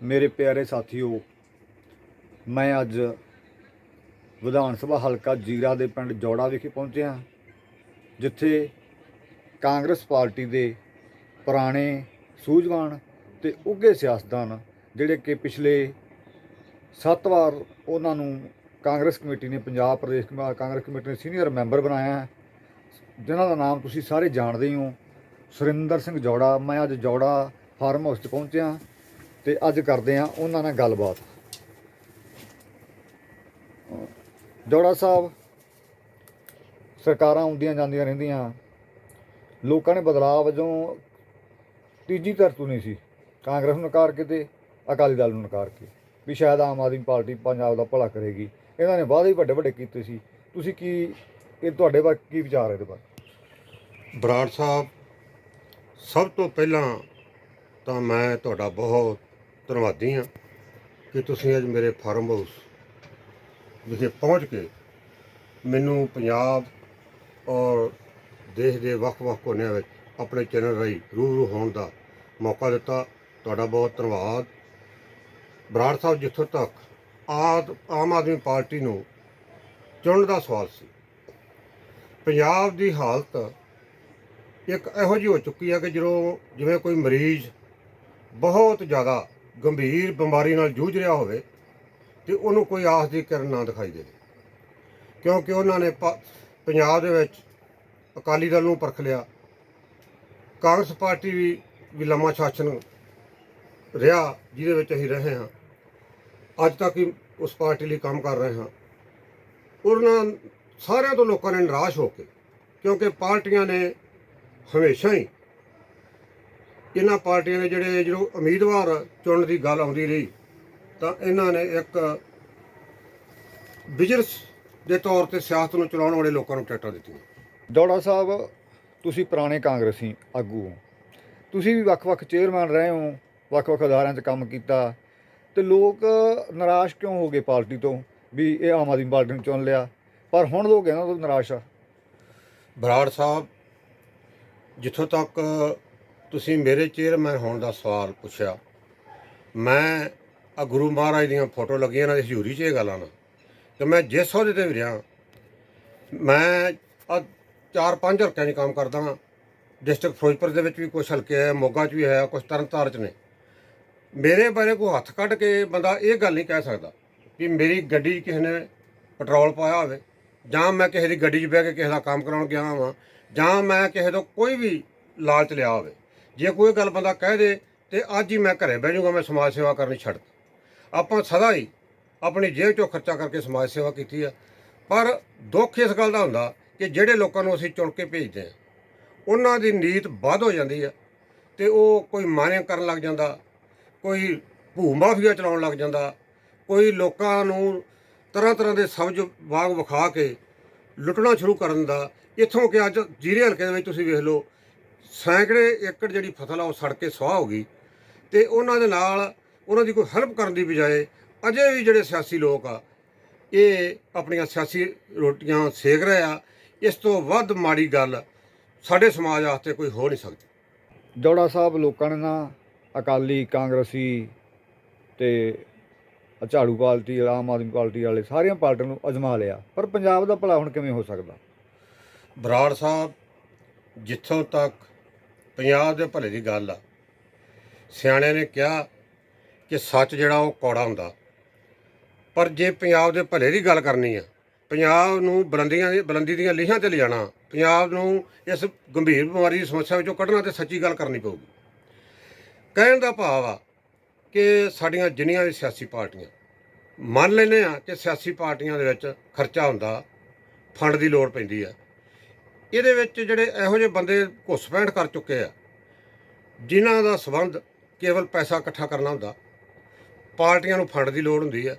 ਮੇਰੇ ਪਿਆਰੇ ਸਾਥੀਓ, ਮੈਂ ਅੱਜ ਵਿਧਾਨ ਸਭਾ ਹਲਕਾ ਜੀਰਾ ਦੇ ਪਿੰਡ ਜੋੜਾ ਵਿਖੇ ਪਹੁੰਚਿਆ ਜਿੱਥੇ ਕਾਂਗਰਸ ਪਾਰਟੀ ਦੇ ਪੁਰਾਣੇ ਸੂਝਵਾਨ ਤੇ ਉੱਘੇ ਸਿਆਸਤਦਾਨ ਜਿਹੜੇ ਕਿ ਪਿਛਲੇ 7 ਵਾਰ ਉਹਨਾਂ ਨੂੰ ਕਾਂਗਰਸ ਕਮੇਟੀ ਨੇ, ਪੰਜਾਬ ਪ੍ਰਦੇਸ਼ ਕਾਂਗਰਸ ਕਮੇਟੀ ਨੇ ਸੀਨੀਅਰ ਮੈਂਬਰ ਬਣਾਇਆ ਹੈ, ਜਿਨ੍ਹਾਂ ਦਾ ਨਾਮ ਤੁਸੀਂ ਸਾਰੇ ਜਾਣਦੇ ਹੋ ਸੁਰਿੰਦਰ ਸਿੰਘ ਜੋੜਾ, ਮੈਂ ਅੱਜ ਜੋੜਾ ਫਾਰਮ ਹਾਊਸ 'ਚ ਪਹੁੰਚਿਆ ਤੇ ਅੱਜ ਕਰਦੇ ਆ ਉਹਨਾਂ ਨਾਲ ਗੱਲਬਾਤ। ਜੋੜਾ ਸਾਹਿਬ, ਸਰਕਾਰਾਂ ਆਉਂਦੀਆਂ ਜਾਂਦੀਆਂ ਰਹਿੰਦੀਆਂ, ਲੋਕਾਂ ਨੇ ਬਦਲਾਅ ਵਜੋਂ ਤੀਜੀ ਧਰਤੂ ਨਹੀਂ ਸੀ। ਕਾਂਗਰਸ ਨੂੰ ਨਕਾਰ ਕੇ ਤੇ ਅਕਾਲੀ ਦਲ ਨੂੰ ਨਕਾਰ ਕੇ, ਵੀ ਸ਼ਾਇਦ ਆਮ ਆਦਮੀ ਪਾਰਟੀ ਪੰਜਾਬ ਦਾ ਭਲਾ ਕਰੇਗੀ। ਇਹਨਾਂ ਨੇ ਵਾਅਦੇ ਵੱਡੇ ਵੱਡੇ ਕੀਤੇ ਸੀ। ਤੁਸੀਂ ਕੀ, ਇਹ ਤੁਹਾਡੇ ਬਾਰੇ ਕੀ ਵਿਚਾਰ ਹੈ ਇਹਦੇ ਬਾਰੇ ਬਰਾੜ ਸਾਹਿਬ, ਸਭ ਤੋਂ ਪਹਿਲਾਂ ਤਾਂ ਮੈਂ ਤੁਹਾਡਾ ਬਹੁਤ ਧੰਨਵਾਦੀ ਹਾਂ ਕਿ ਤੁਸੀਂ ਅੱਜ ਮੇਰੇ ਫਾਰਮ ਹਾਊਸ ਵਿਖੇ ਪਹੁੰਚ ਕੇ ਮੈਨੂੰ ਪੰਜਾਬ ਔਰ ਦੇਸ਼ ਦੇ ਵੱਖ-ਵੱਖ ਕੋਨਿਆਂ ਵਿੱਚ ਆਪਣੇ ਚੈਨਲ ਰਾਹੀਂ ਰੂਬਰੂ ਹੋਣ ਦਾ ਮੌਕਾ ਦਿੱਤਾ। ਤੁਹਾਡਾ ਬਹੁਤ ਧੰਨਵਾਦ। ਬਰਾੜ ਸਾਹਿਬ, ਜਿੱਥੋਂ ਤੱਕ ਆਦ, ਆਮ ਆਦਮੀ ਪਾਰਟੀ ਨੂੰ ਚੁਣਨ ਦਾ ਸਵਾਲ ਸੀ, ਪੰਜਾਬ ਦੀ ਹਾਲਤ ਇੱਕ ਇਹੋ ਜਿਹੀ ਹੋ ਚੁੱਕੀ ਹੈ ਕਿ ਜਦੋਂ, ਜਿਵੇਂ ਕੋਈ ਮਰੀਜ਼ ਬਹੁਤ ਜ਼ਿਆਦਾ ਗੰਭੀਰ ਬਿਮਾਰੀ ਨਾਲ ਜੂਝ ਰਿਹਾ ਹੋਵੇ ਤੇ ਉਹਨੂੰ ਕੋਈ ਆਸ ਦੀ ਕਿਰਨ ਨਾ ਦਿਖਾਈ ਦੇਵੇ ਕਿਉਂਕਿ ਉਹਨਾਂ ਨੇ ਪ- ਪੰਜਾਬ ਦੇ ਵਿੱਚ ਅਕਾਲੀ ਦਲ ਨੂੰ ਪਰਖ ਲਿਆ। ਕਾਂਗਰਸ ਪਾਰਟੀ ਵੀ ਵੀ ਲੰਮਾ ਸ਼ਾਸਨ ਰਿਹਾ, ਜਿਹਦੇ ਵਿੱਚ ਅਸੀਂ ਰਹੇ ਹਾਂ। ਅੱਜ ਤੱਕ ਹੀ ਉਸ ਪਾਰਟੀ ਲਈ ਕੰਮ ਕਰ ਰਹੇ ਹਾਂ। ਉਹਨਾਂ ਸਾਰਿਆਂ ਤੋਂ ਲੋਕਾਂ ਨੇ ਨਿਰਾਸ਼ ਹੋ ਕੇ, ਕਿਉਂਕਿ ਪਾਰਟੀਆਂ ਨੇ ਹਮੇਸ਼ਾ ਹੀ ਇਹਨਾਂ ਪਾਰਟੀਆਂ ਨੇ ਜਿਹੜੇ ਜਦੋਂ ਉਮੀਦਵਾਰ ਚੁਣਨ ਦੀ ਗੱਲ ਆਉਂਦੀ ਰਹੀ ਤਾਂ ਇਹਨਾਂ ਨੇ ਇੱਕ ਬਿਜ਼ਨਸ ਦੇ ਤੌਰ ਤੇ ਸਿਆਸਤ ਨੂੰ ਚਲਾਉਣ ਵਾਲੇ ਲੋਕਾਂ ਨੂੰ ਟਿਕਟਾਂ ਦਿੱਤੀਆਂ। ਜੋੜਾ ਸਾਹਿਬ ਤੁਸੀਂ ਪੁਰਾਣੇ ਕਾਂਗਰਸੀ ਆਗੂ ਹੋ। ਤੁਸੀਂ ਵੀ ਵੱਖ-ਵੱਖ ਚੇਅਰਮੈਨ ਰਹੇ ਹੋ ਵੱਖ-ਵੱਖ ਅਦਾਰਿਆਂ 'ਚ ਕੰਮ ਕੀਤਾ ਤੇ ਲੋਕ ਨਿਰਾਸ਼ ਕਿਉਂ ਹੋ ਗਏ ਪਾਰਟੀ ਤੋਂ ਵੀ ਇਹ ਆਮ ਆਦਮੀ ਪਾਰਟੀ ਨੂੰ ਚੁਣ ਲਿਆ? ਪਰ ਹੁਣ ਲੋਕ ਇਹਨਾਂ ਤੋਂ ਨਿਰਾਸ਼ ਆ। ਬਰਾੜ ਸਾਹਿਬ ਜਿੱਥੋਂ ਤੱਕ ਤੁਸੀਂ ਮੇਰੇ ਚੇਅਰਮੈਨ ਹੋਣ ਦਾ ਸਵਾਲ ਪੁੱਛਿਆ। ਮੈਂ ਆ ਗੁਰੂ ਮਹਾਰਾਜ ਦੀਆਂ ਫੋਟੋ ਲੱਗੀਆਂ ਨਾਲ ਹਜ਼ੂਰੀ 'ਚ ਇਹ ਗੱਲਾਂ ਨਾ ਕਿ ਮੈਂ ਜਿਸ ਅਹੁਦੇ ਤੇ ਵੀ ਰਿਹਾ, ਮੈਂ ਆ ਚਾਰ ਪੰਜ ਹਲਕਿਆਂ 'ਚ ਕੰਮ ਕਰਦਾ ਹਾਂ ਡਿਸਟ੍ਰਿਕਟ ਫਿਰੋਜ਼ਪੁਰ ਦੇ ਵਿੱਚ ਵੀ ਕੁਝ ਹਲਕੇ ਹੈ, ਮੋਗਾ 'ਚ ਵੀ ਹੈ ਕੁਝ ਤਰਨਤਾਰਨ 'ਚ ਨੇ। ਮੇਰੇ ਬਾਰੇ ਕੋਈ ਹੱਥ ਕੱਢ ਕੇ ਬੰਦਾ ਇਹ ਗੱਲ ਨਹੀਂ ਕਹਿ ਸਕਦਾ ਕਿ ਮੇਰੀ ਗੱਡੀ 'ਚ ਕਿਸੇ ਨੇ ਪੈਟਰੋਲ ਪਾਇਆ ਹੋਵੇ, ਜਾਂ ਮੈਂ ਕਿਸੇ ਦੀ ਗੱਡੀ 'ਚ ਬਹਿ ਕੇ ਕਿਸੇ ਦਾ ਕੰਮ ਕਰਾਉਣ ਗਿਆ ਹਾਂ ਜਾਂ ਮੈਂ ਕਿਸੇ ਤੋਂ ਕੋਈ ਵੀ ਲਾਲਚ ਲਿਆ ਹੋਵੇ। ਜੇ ਕੋਈ ਗੱਲ ਬੰਦਾ ਕਹਿ ਦੇ ਤੇ ਅੱਜ ਹੀ ਮੈਂ ਘਰੇ ਬਹਿ ਜਾਊਗਾ, ਮੈਂ ਸਮਾਜ ਸੇਵਾ ਕਰਨੀ ਛੱਡ ਆਪਾਂ ਸਦਾ ਹੀ ਆਪਣੀ ਜੇਬ 'ਚੋਂ ਖਰਚਾ ਕਰਕੇ ਸਮਾਜ ਸੇਵਾ ਕੀਤੀ ਆ। ਪਰ ਦੁੱਖ ਇਸ ਗੱਲ ਦਾ ਹੁੰਦਾ ਕਿ ਜਿਹੜੇ ਲੋਕਾਂ ਨੂੰ ਅਸੀਂ ਚੁਣ ਕੇ ਭੇਜਦੇ ਆ, ਉਹਨਾਂ ਦੀ ਨੀਤ ਵੱਧ ਹੋ ਜਾਂਦੀ ਆ ਤੇ ਉਹ ਕੋਈ ਮਾਨੇ ਕਰਨ ਲੱਗ ਜਾਂਦਾ, ਕੋਈ ਭੂ ਮਾਫੀਆ ਚਲਾਉਣ ਲੱਗ ਜਾਂਦਾ, ਕੋਈ ਲੋਕਾਂ ਨੂੰ ਤਰ੍ਹਾਂ ਤਰ੍ਹਾਂ ਦੇ ਸਬਜ਼ ਬਾਗ ਵਿਖਾ ਕੇ ਲੁੱਟਣਾ ਸ਼ੁਰੂ ਕਰਨ ਦਾ ਇੱਥੋਂ ਕਿ ਅੱਜ ਜੀਰੇ ਹਲਕੇ ਦੇ ਵਿੱਚ ਤੁਸੀਂ ਵੇਖ ਲਓ ਸੈਂਕੜੇ ਏਕੜ ਜਿਹੜੀ ਫਸਲ ਆ ਉਹ ਸੜ ਕੇ ਸੁਆਹ ਹੋ ਗਈ ਤੇ ਉਹਨਾਂ ਦੇ ਨਾਲ ਉਹਨਾਂ ਦੀ ਕੋਈ ਹੈਲਪ ਕਰਨ ਦੀ ਬਜਾਏ ਅਜੇ ਵੀ ਜਿਹੜੇ ਸਿਆਸੀ ਲੋਕ ਆ ਇਹ ਆਪਣੀਆਂ ਸਿਆਸੀ ਰੋਟੀਆਂ ਸੇਕ ਰਹੇ ਆ ਇਸ ਤੋਂ ਵੱਧ ਮਾੜੀ ਗੱਲ ਸਾਡੇ ਸਮਾਜ ਵਾਸਤੇ ਕੋਈ ਹੋ ਨਹੀਂ ਸਕਦੀ। ਜੋੜਾ ਸਾਹਿਬ ਲੋਕਾਂ ਨੇ ਨਾ ਅਕਾਲੀ ਕਾਂਗਰਸੀ ਤੇ ਝਾੜੂ ਪਾਰਟੀ ਆਮ ਆਦਮੀ ਪਾਰਟੀ ਵਾਲੇ ਸਾਰੀਆਂ ਪਾਰਟੀਆਂ ਨੂੰ ਅਜਮਾ ਲਿਆ ਪਰ ਪੰਜਾਬ ਦਾ ਭਲਾ ਹੁਣ ਕਿਵੇਂ ਹੋ ਸਕਦਾ? ਬਰਾੜ ਸਾਹਿਬ ਜਿੱਥੋਂ ਤੱਕ ਪੰਜਾਬ ਦੇ ਭਲੇ ਦੀ ਗੱਲ ਆ। ਸਿਆਣਿਆਂ ਨੇ ਕਿਹਾ ਕਿ ਸੱਚ ਜਿਹੜਾ ਉਹ ਕੌੜਾ ਹੁੰਦਾ। ਪਰ ਜੇ ਪੰਜਾਬ ਦੇ ਭਲੇ ਦੀ ਗੱਲ ਕਰਨੀ ਆ, ਪੰਜਾਬ ਨੂੰ ਬੁਲੰਦੀਆਂ ਦੀ, ਬੁਲੰਦੀ ਦੀਆਂ ਲੀਹਾਂ ਤੇ ਲਿਜਾਣਾ, ਪੰਜਾਬ ਨੂੰ ਇਸ ਗੰਭੀਰ ਬਿਮਾਰੀ ਦੀ ਸਮੱਸਿਆ ਵਿੱਚੋਂ ਕੱਢਣਾ ਤੇ ਸੱਚੀ ਗੱਲ ਕਰਨੀ ਪਊਗੀ। ਕਹਿਣ ਦਾ ਭਾਵ ਆ ਕਿ ਸਾਡੀਆਂ ਜਿੰਨੀਆਂ ਵੀ ਸਿਆਸੀ ਪਾਰਟੀਆਂ, ਮੰਨ ਲੈਨੇ ਆ ਕਿ ਸਿਆਸੀ ਪਾਰਟੀਆਂ ਦੇ ਵਿੱਚ ਖਰਚਾ ਹੁੰਦਾ, ਫੰਡ ਦੀ ਲੋੜ ਪੈਂਦੀ ਆ। ਇਹਦੇ ਵਿੱਚ ਜਿਹੜੇ ਇਹੋ ਜਿਹੇ ਬੰਦੇ ਘੁਸਪੈਠ ਕਰ ਚੁੱਕੇ ਆ, ਜਿਨ੍ਹਾਂ ਦਾ ਸਬੰਧ ਕੇਵਲ ਪੈਸਾ ਇਕੱਠਾ ਕਰਨਾ ਹੁੰਦਾ, ਪਾਰਟੀਆਂ ਨੂੰ ਫੰਡ ਦੀ ਲੋੜ ਹੁੰਦੀ ਆ।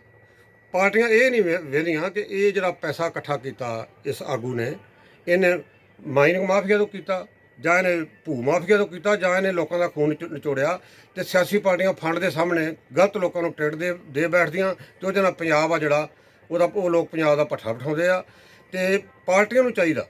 ਪਾਰਟੀਆਂ ਇਹ ਨਹੀਂ ਵੇਖਦੀਆਂ ਕਿ ਇਹ ਜਿਹੜਾ ਪੈਸਾ ਇਕੱਠਾ ਕੀਤਾ ਇਸ ਆਗੂ ਨੇ, ਇਹਨੇ ਮਾਈਨਿੰਗ ਮਾਫੀਆ ਤੋਂ ਕੀਤਾ, ਜਾਂ ਇਹਨੇ ਭੂ ਮਾਫੀਆ ਤੋਂ ਕੀਤਾ, ਜਾਂ ਇਹਨੇ ਲੋਕਾਂ ਦਾ ਖੂਨ ਨਿਚੋ- ਨਿਚੋੜਿਆ ਤੇ ਸਿਆਸੀ ਪਾਰਟੀਆਂ ਫੰਡ ਦੇ ਸਾਹਮਣੇ ਗਲਤ ਲੋਕਾਂ ਨੂੰ ਟਿਕਟ ਦੇ ਦੇ ਬੈਠਦੀਆਂ, ਤੇ ਉਹਦੇ ਨਾਲ ਪੰਜਾਬ ਆ ਜਿਹੜਾ, ਉਹਦਾ, ਉਹ ਲੋਕ ਪੰਜਾਬ ਦਾ ਪੱਠਾ ਬਿਠਾਉਂਦੇ ਆ। ਤੇ ਪਾਰਟੀਆਂ ਨੂੰ ਚਾਹੀਦਾ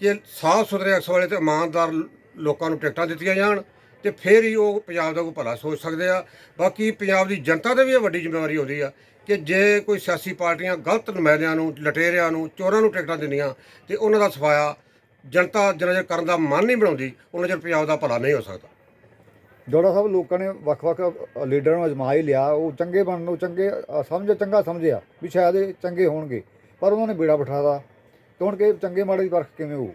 ਕਿ ਸਾਫ਼ ਸੁਥਰੇ ਅਕਸ ਵਾਲੇ ਤੇ ਇਮਾਨਦਾਰ ਲੋਕਾਂ ਨੂੰ ਟਿਕਟਾਂ ਦਿੱਤੀਆਂ ਜਾਣ ਤੇ ਫਿਰ ਹੀ ਉਹ ਪੰਜਾਬ ਦਾ ਕੋਈ ਭਲਾ ਸੋਚ ਸਕਦੇ ਆ। ਬਾਕੀ ਪੰਜਾਬ ਦੀ ਜਨਤਾ ਤੇ ਵੀ ਇਹ ਵੱਡੀ ਜ਼ਿੰਮੇਵਾਰੀ ਹੁੰਦੀ ਆ ਕਿ ਜੇ ਕੋਈ ਸਿਆਸੀ ਪਾਰਟੀਆਂ ਗਲਤ ਨੁਮਾਇੰਦਿਆਂ ਨੂੰ, ਲਟੇਰਿਆਂ ਨੂੰ, ਚੋਰਾਂ ਨੂੰ ਟਿਕਟਾਂ ਦਿੰਦੀਆਂ ਤੇ ਉਹਨਾਂ ਦਾ ਸਫਾਇਆ ਜਨਤਾ ਜਿੰਨਾ ਚਿਰ ਕਰਨ ਦਾ ਮਨ ਨਹੀਂ ਬਣਾਉਂਦੀ ਉਹਨਾਂ ਚਿਰ ਪੰਜਾਬ ਦਾ ਭਲਾ ਨਹੀਂ ਹੋ ਸਕਦਾ। ਜੋੜਾ ਸਾਹਿਬ, ਲੋਕਾਂ ਨੇ ਵੱਖ-ਵੱਖ ਲੀਡਰਾਂ ਨੂੰ ਅਜਮਾ ਹੀ ਲਿਆ। ਉਹ ਚੰਗੇ ਬਣਨ ਨੂੰ ਚੰਗੇ ਸਮਝ, ਚੰਗਾ ਸਮਝਿਆ ਵੀ ਸ਼ਾਇਦ ਇਹ ਚੰਗੇ ਹੋਣਗੇ, ਪਰ ਉਹਨਾਂ ਨੇ ਬੇੜਾ ਬਿਠਾਦਾ ਤੇ ਹੁਣ ਕਿ ਚੰਗੇ ਮਾੜੇ ਦੀ ਪਰਖ ਕਿਵੇਂ ਹੋਊ?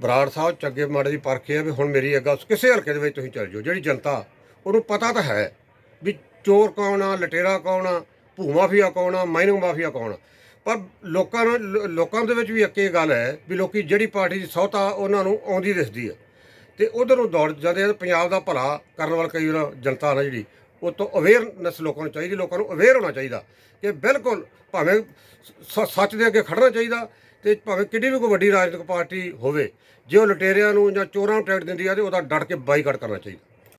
ਬਰਾੜ ਸਾਹਿਬ, ਚੰਗੇ ਮਾੜੇ ਦੀ ਪਰਖ ਇਹ ਆ ਵੀ ਹੁਣ ਮੇਰੀ ਅੱਗਾ ਕਿਸੇ ਹਲਕੇ ਦੇ ਵਿੱਚ ਤੁਸੀਂ ਚੱਲ ਜਾਓ, ਜਿਹੜੀ ਜਨਤਾ, ਉਹਨੂੰ ਪਤਾ ਤਾਂ ਹੈ ਵੀ ਚੋਰ ਕੌਣ ਆ, ਲਟੇਰਾ ਕੌਣ ਆ ਭੂ ਮਾਫੀਆ ਕੌਣ ਆ, ਮਾਈਨਿੰਗ ਮਾਫੀਆ ਕੌਣ ਆ। ਪਰ ਲੋਕਾਂ ਨੂੰ ਲੋਕਾਂ ਦੇ ਵਿੱਚ ਵੀ ਇੱਕ ਇਹ ਗੱਲ ਹੈ ਵੀ ਲੋਕੀ ਜਿਹੜੀ ਪਾਰਟੀ ਦੀ ਸੌਤਾ ਉਹਨਾਂ ਨੂੰ ਆਉਂਦੀ ਦਿਸਦੀ ਹੈ ਤੇ ਉਧਰ ਨੂੰ ਦੌੜ ਜਾਂਦੇ ਆ ਪੰਜਾਬ ਦਾ ਭਲਾ ਕਰਨ ਵਾਲ ਕਈ ਵਾਰ ਜਨਤਾ ਨਾ ਜਿਹੜੀ ਉਹ ਤੋਂ ਅਵੇਅਰਨੈਸ ਲੋਕਾਂ ਨੂੰ ਚਾਹੀਦੀ, ਲੋਕਾਂ ਨੂੰ ਅਵੇਅਰ ਹੋਣਾ ਚਾਹੀਦਾ ਕਿ ਬਿਲਕੁਲ ਭਾਵੇਂ ਸ- ਸੱਚ ਦੇ ਅੱਗੇ ਖੜਨਾ ਚਾਹੀਦਾ ਤੇ ਭਾਵੇਂ ਕਿੱਡੀ ਵੀ ਕੋਈ ਵੱਡੀ ਰਾਜਨੀਤਿਕ ਪਾਰਟੀ ਹੋਵੇ, ਜੇ ਉਹ ਲਟੇਰਿਆਂ ਨੂੰ ਜਾਂ ਚੋਰਾਂ ਨੂੰ ਟਿਕਟ ਦਿੰਦੀ ਆ ਤੇ ਉਹਦਾ ਡਟ ਕੇ ਬਾਈਕਾਟ ਕਰਨਾ ਚਾਹੀਦਾ।